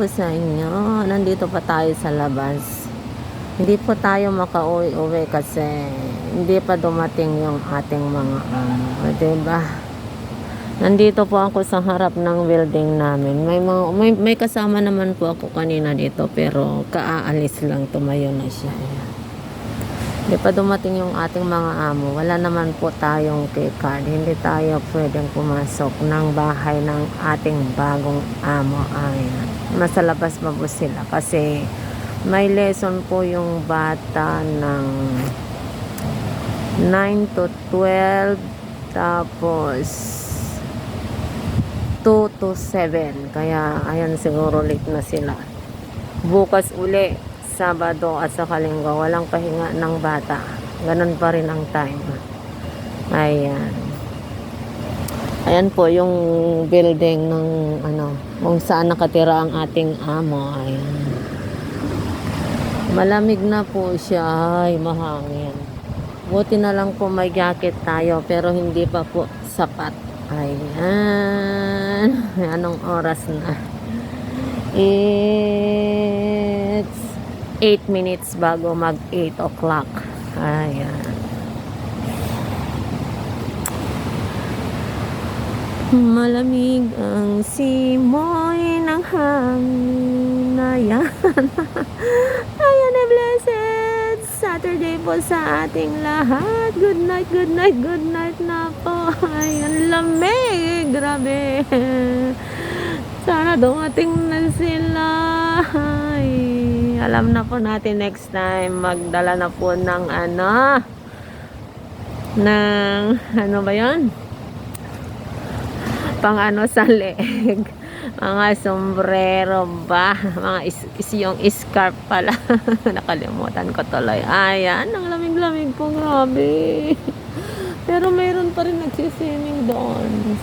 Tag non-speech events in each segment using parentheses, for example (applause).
po sa inyo. Nandito pa tayo sa labas. Hindi po tayo makauwi-uwi kasi hindi pa dumating yung ating mga amo. O, diba? Nandito po ako sa harap ng building namin. May, mga, may, may kasama naman po ako kanina dito pero kaaalis lang tumayo na siya. Hindi pa dumating yung ating mga amo. Wala naman po tayong key card. Hindi tayo pwedeng pumasok ng bahay ng ating bagong amo. Ayan. Nasa labas pa sila. Kasi may lesson po yung bata ng 9 to 12 tapos 2 to 7 kaya ayan siguro late na sila. Bukas uli Sabado at sa Linggo walang pahinga ng bata. Ganun pa rin ang time. Ayan ayan po yung building ng ano kung saan nakatira ang ating amo ayan. Malamig na po siya ay mahangin. Buti na lang po may jacket tayo pero hindi pa po sapat. Ayan. (laughs) Anong oras na? It's 8 minutes bago mag 8 o'clock. Ayan. Malamig ang simoy ng hangin. Ayan. (laughs) Ayan na blessed Saturday po sa ating lahat. Good night, good night, good night na po. Ayan, lamig. Grabe. Sana dumating na sila. Ay, alam na po natin next time magdala na po ng ano ng ano ba yon pang ano sa leg. (laughs) Mga sombrero ba? (laughs) Mga is, is yung scarf pala. (laughs) Nakalimutan ko tuloy. Ayan ang lamig-lamig po grabe. Pero mayroon pa rin nagsiswimming doon.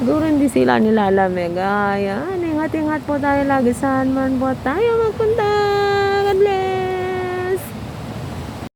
Siguro hindi sila nilalamig. Ayan ingat-ingat po tayo lagi. Saan man po tayo magpunta